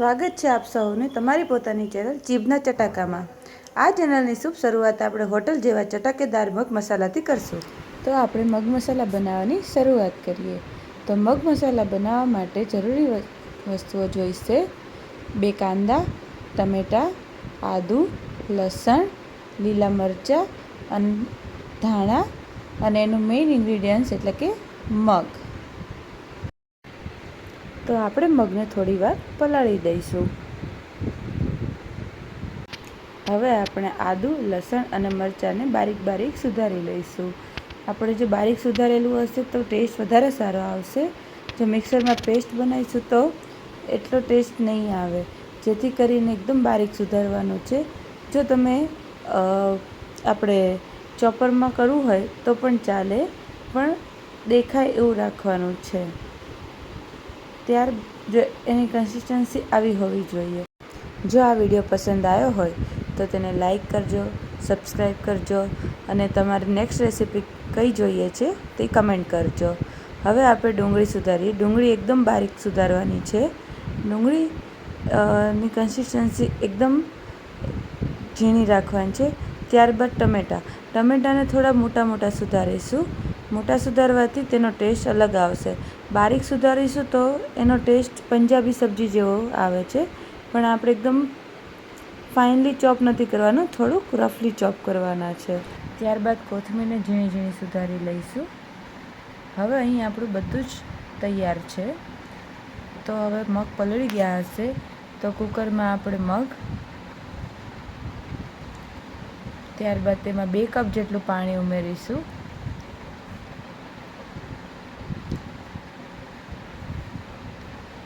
સ્વાગત છે આપ સૌને તમારી પોતાની ચેનલ જીભના ચટાકામાં. આ ચેનલની શુભ શરૂઆત આપણે હોટલ જેવા ચટાકેદાર મગ મસાલાથી કરશું. તો આપણે મગ મસાલા બનાવવાની શરૂઆત કરીએ. તો મગ મસાલા બનાવવા માટે જરૂરી વસ્તુઓ જોઈશે. બે કાંદા, ટમેટાં, આદુ, લસણ, લીલા મરચાં અને, ધાણા અને એનું મેઇન ઇન્ગ્રીડિયન્ટ્સ એટલે કે મગ. તો આપણે મગને થોડી વાર પલાળી દઈશું. હવે આપણે આદું, લસણ અને મરચાંને બારીક બારીક સુધારી લઈશું. આપણે જો બારીક સુધારેલું હશે તો ટેસ્ટ વધારે સારો આવશે. જો મિક્સરમાં પેસ્ટ બનાવીશું તો એટલો ટેસ્ટ નહીં આવે. જેથી કરીને એકદમ બારીક સુધારવાનું છે. જો તમે આપણે ચોપરમાં કરવું હોય તો પણ ચાલે, પણ દેખાય એવું રાખવાનું છે. ત્યાર જો એની કન્સિસ્ટન્સી આવી હોવી જોઈએ. જો આ વીડિયો પસંદ આવ્યો હોય, તો તેને લાઈક કરજો સબસ્ક્રાઈબ કરજો, અને તમારે નેક્સ્ટ રેસીપી કઈ જોઈએ છે તે કમેન્ટ કરજો. હવે આપણે ડુંગળી સુધારીએ. ડુંગળી એકદમ બારીક સુધારવાની છે. ડુંગળી ની કન્સિસ્ટન્સી એકદમ ઝીણી રાખવાની છે. ત્યારબાદ ટમેટાં. ટમેટાને થોડા મોટા મોટા સુધારીશું. મોટા સુધારવાથી તેનો ટેસ્ટ અલગ આવશે. બારીક સુધારીશું તો એનો ટેસ્ટ પંજાબી સબ્જી જેવો આવે છે. પણ આપણે એકદમ ફાઇનલી ચોપ નથી કરવાનું, થોડુંક રફલી ચોપ કરવાના છે. ત્યારબાદ કોથમીરને ઝીણી ઝીણી સુધારી લઈશું. હવે અહીં આપણું બધું જ તૈયાર છે. તો હવે મગ પલળી ગયા હશે. તો કુકરમાં આપણે મગ, ત્યારબાદ તેમાં બે કપ જેટલું પાણી ઉમેરીશું.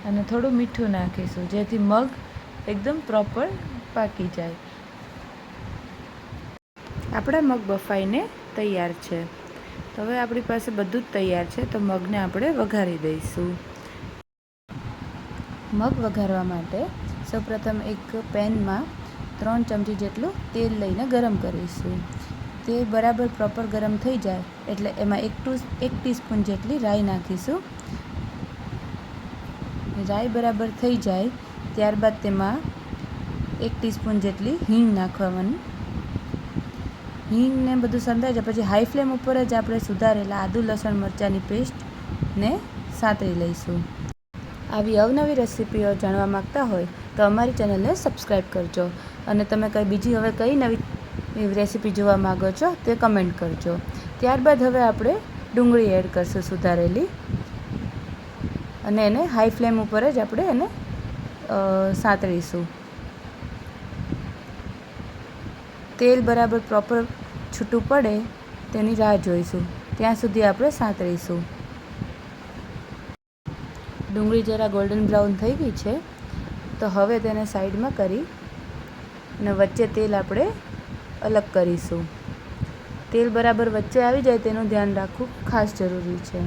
અને થોડું મીઠું નાખીશું, જેથી મગ એકદમ પ્રોપર પાકી જાય. આપણા મગ બફાઈને તૈયાર છે. તો હવે આપણી પાસે બધું જ તૈયાર છે, તો મગને આપણે વઘારી દઈશું. મગ વઘારવા માટે સૌપ્રથમ એક પેનમાં ત્રણ ચમચી જેટલું તેલ લઈને ગરમ કરીશું. તે બરાબર પ્રોપર ગરમ થઈ જાય, એટલે એમાં એક ટુ એક ટીસ્પૂન જેટલી રાઈ નાખીશું. રાઈ બરાબર થઈ જાય, ત્યારબાદ તેમાં એક ટીસ્પૂન જેટલી હિંગ નાખવાની. હિંગને બધું સંતાઈ જાય, પછી હાઈ ફ્લેમ ઉપર જ આપણે સુધારેલા આદુ, લસણ, મરચાંની પેસ્ટને સાતરી લઈશું. આવી અવનવી રેસીપીઓ જાણવા માગતા હોય તો અમારી ચેનલને સબસ્ક્રાઈબ કરજો અને તમે કંઈ બીજી હવે કઈ નવી રેસીપી જોવા માગો છો તે કમેન્ટ કરજો. ત્યારબાદ હવે આપણે ડુંગળી એડ કરશું સુધારેલી. અને એને હાઈ ફ્લેમ ઉપર જ આપણે એને સાંતળીશું તેલ બરાબર પ્રોપર છૂટું પડે તેની રાહ જોઈશું. ત્યાં સુધી આપણે સાંતળીશું ડુંગળી જરા ગોલ્ડન બ્રાઉન થઈ ગઈ છે, તો હવે તેને સાઈડમાં કરી અને વચ્ચે તેલ આપણે અલગ કરીશું. તેલ બરાબર વચ્ચે આવી જાય તેનું ધ્યાન રાખવું ખાસ જરૂરી છે.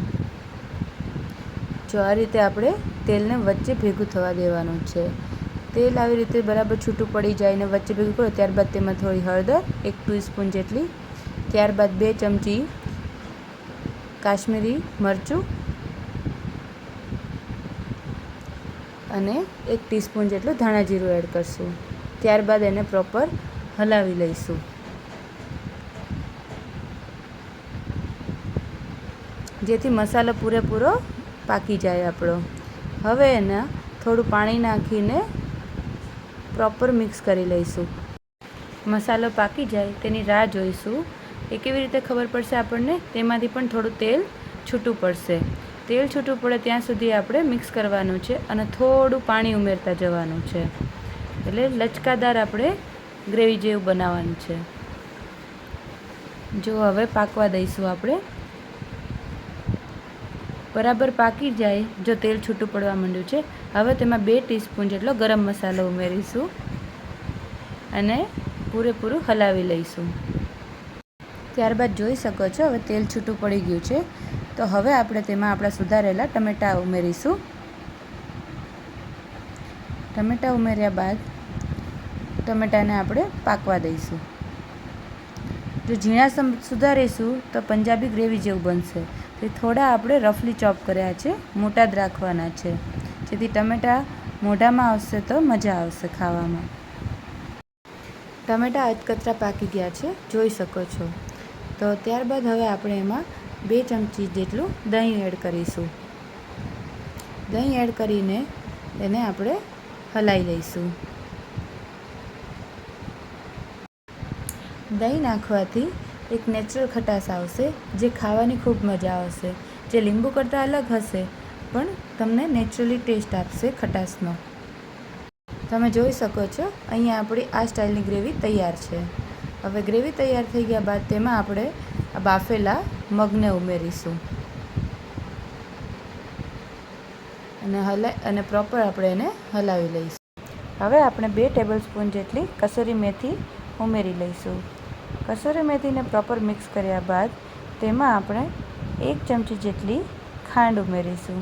જો આ રીતે આપણે તેલને વચ્ચે ભેગું થવા દેવાનું છે. તેલ આવી રીતે બરાબર છૂટું પડી જાય ને વચ્ચે ભેગું કરો, ત્યારબાદ તેમાં થોડી હળદર, એક ટીસ્પૂન જેટલી, ત્યારબાદ બે ચમચી કાશ્મીરી મરચું અને એક ટીસ્પૂન જેટલું ધાણા જીરું એડ કરશું. ત્યારબાદ એને પ્રોપર હલાવી લઈશું. જેથી મસાલો પૂરેપૂરો પાકી જાય આપણો. હવે એને થોડું પાણી નાખીને પ્રોપર મિક્સ કરી લઈશું. મસાલો પાકી જાય, તેની રાહ જોઈશું. એ કેવી રીતે ખબર પડશે આપણને? તેમાંથી પણ થોડું તેલ છૂટું પડશે. તેલ છૂટું પડે ત્યાં સુધી આપણે મિક્સ કરવાનું છે અને થોડું પાણી ઉમેરતા જવાનું છે. એટલે લચકાદાર આપણે ગ્રેવી જેવું બનાવવાનું છે. જો હવે પાકવા દઈશું આપણે. બરાબર પાકી જાય, જો તેલ છૂટું પડવા માંડ્યું છે. હવે તેમાં બે ટીસ્પૂન જેટલો ગરમ મસાલો ઉમેરીશું અને પૂરેપૂરું હલાવી લઈશું. ત્યારબાદ જોઈ શકો છો, હવે તેલ છૂટું પડી ગયું છે. તો હવે આપણે તેમાં આપણા સુધારેલા ટમેટાં ઉમેરીશું. ટમેટાં ઉમેર્યા બાદ ટમેટાને આપણે પાકવા દઈશું. જો ઝીણા સુધારીશું, તો પંજાબી ગ્રેવી જેવું બનશે. તે થોડા આપણે રફલી ચોપ કર્યા છે, મોટા જ રાખવાના છે. જેથી ટમેટાં મોઢામાં આવશે તો મજા આવશે ખાવામાં. ટમેટાં અધકચરા પાકી ગયા છે, જોઈ શકો છો. તો ત્યારબાદ હવે આપણે એમાં બે ચમચી જેટલું દહીં એડ કરીશું. દહીં એડ કરીને એને આપણે હલાવી લઈશું. દહીં નાખવાથી એક નેચરલ ખટાશ આવશે, જે ખાવાની ખૂબ મજા આવશે, જે લીંબુ કરતાં અલગ હશે, પણ તમને નેચરલી ટેસ્ટ આપશે ખટાશનો. તમે જોઈ શકો છો, અહીંયા આપણી આ સ્ટાઇલની ગ્રેવી તૈયાર છે. હવે ગ્રેવી તૈયાર થઈ ગયા બાદ તેમાં આપણે બાફેલા મગને ઉમેરીશું. અને હલાય અને પ્રોપર આપણે એને હલાવી લઈશું. હવે આપણે બે ટેબલ સ્પૂન જેટલી કસૂરી મેથી ઉમેરી લઈશું. કસૂરી મેથીને પ્રોપર મિક્સ કર્યા બાદ તેમાં આપણે એક ચમચી જેટલી ખાંડ ઉમેરીશું.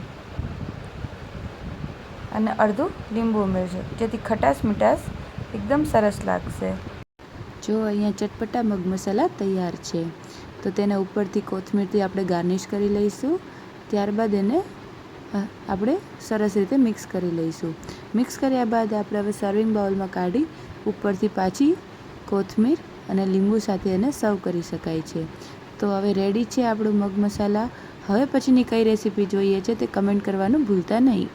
અને અડધું લીંબુ ઉમેરશું, જેથી ખટાશ મીઠાશ એકદમ સરસ લાગશે. જો અહીંયા ચટપટા મગ મસાલા તૈયાર છે, તો તેને ઉપરથી કોથમીરથી આપણે ગાર્નિશ કરી લઈશું. ત્યારબાદ એને આપણે સરસ રીતે મિક્સ કરી લઈશું. મિક્સ કર્યા બાદ આપણે હવે સર્વિંગ બાઉલમાં કાઢી ઉપરથી પાછી કોથમીર અને લીંબુ સાથે એને સર્વ કરી શકાય છે. તો હવે રેડી છે આપણું મગ મસાલા. હવે પછીની કઈ રેસીપી જોઈએ છે તે કમેન્ટ કરવાનું ભૂલતા નહીં.